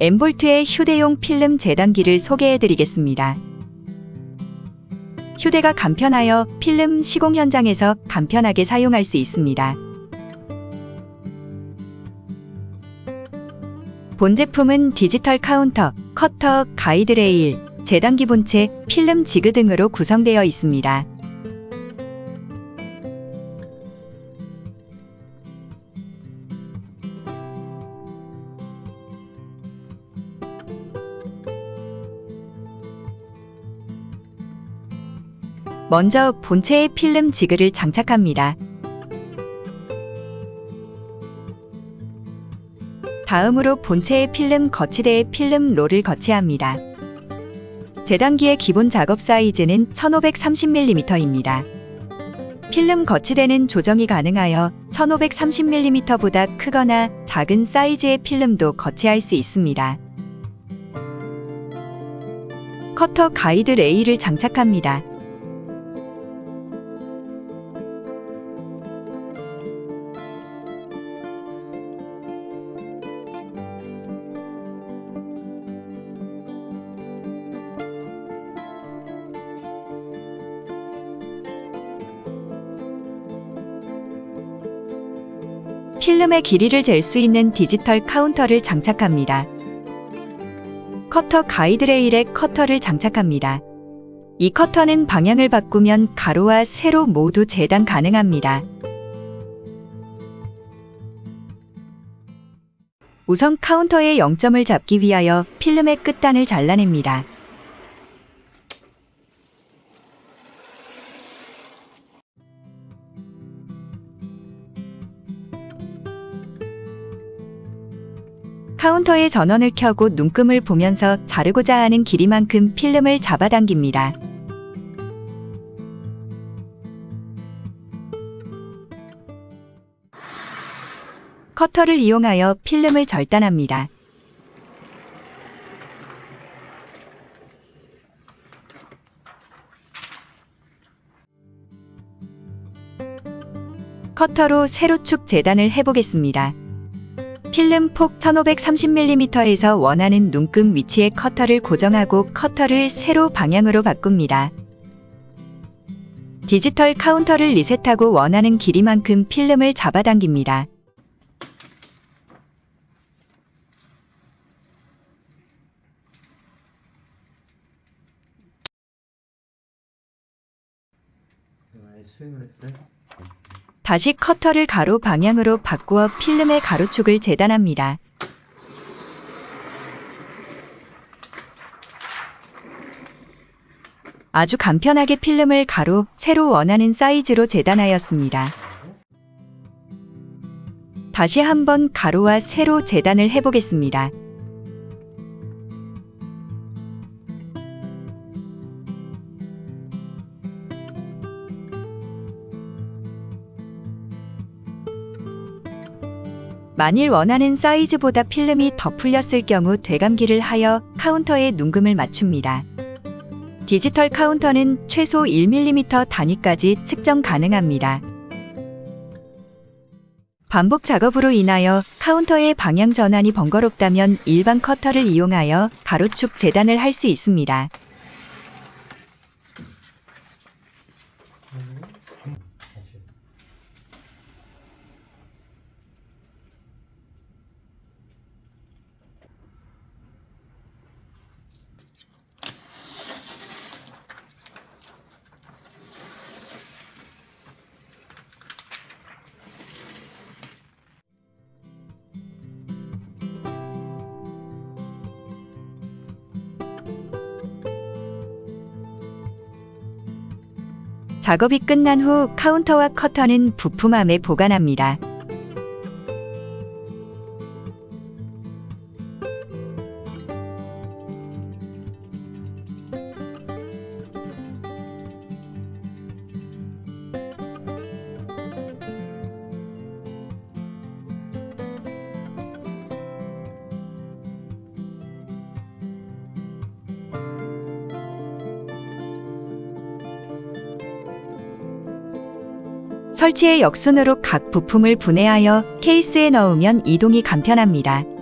엠볼트의 휴대용 필름 재단기를 소개해 드리겠습니다. 휴대가 간편하여 필름 시공 현장에서 간편하게 사용할 수 있습니다. 본 제품은 디지털 카운터, 커터, 가이드레일, 재단기 본체, 필름 지그 등으로 구성되어 있습니다. 먼저 본체에 필름 지그를 장착합니다. 다음으로 본체의 필름 거치대에 필름 롤을 거치합니다. 재단기의 기본 작업 사이즈는 1530mm입니다. 필름 거치대는 조정이 가능하여 1530mm보다 크거나 작은 사이즈의 필름도 거치할 수 있습니다. 커터 가이드 레일을 장착합니다. 필름의 길이를 잴 수 있는 디지털 카운터를 장착합니다. 커터 가이드레일에 커터를 장착합니다. 이 커터는 방향을 바꾸면 가로와 세로 모두 재단 가능합니다. 우선 카운터의 0점을 잡기 위하여 필름의 끝단을 잘라냅니다. 카운터의 전원을 켜고 눈금을 보면서 자르고자 하는 길이만큼 필름을 잡아당깁니다. 커터를 이용하여 필름을 절단합니다. 커터로 세로축 재단을 해보겠습니다. 필름 폭 1530mm에서 원하는 눈금 위치에 커터를 고정하고 커터를 세로 방향으로 바꿉니다. 디지털 카운터를 리셋하고 원하는 길이만큼 필름을 잡아당깁니다. 아예 수행을 했어요? 다시 커터를 가로 방향으로 바꾸어 필름의 가로축을 재단합니다. 아주 간편하게 필름을 가로, 세로 원하는 사이즈로 재단하였습니다. 다시 한번 가로와 세로 재단을 해보겠습니다. 만일 원하는 사이즈보다 필름이 더 풀렸을 경우 되감기를 하여 카운터에 눈금을 맞춥니다. 디지털 카운터는 최소 1mm 단위까지 측정 가능합니다. 반복 작업으로 인하여 카운터의 방향 전환이 번거롭다면 일반 커터를 이용하여 가로축 재단을 할 수 있습니다. 작업이 끝난 후 카운터와 커터는 부품함에 보관합니다. 설치의 역순으로 각 부품을 분해하여 케이스에 넣으면 이동이 간편합니다.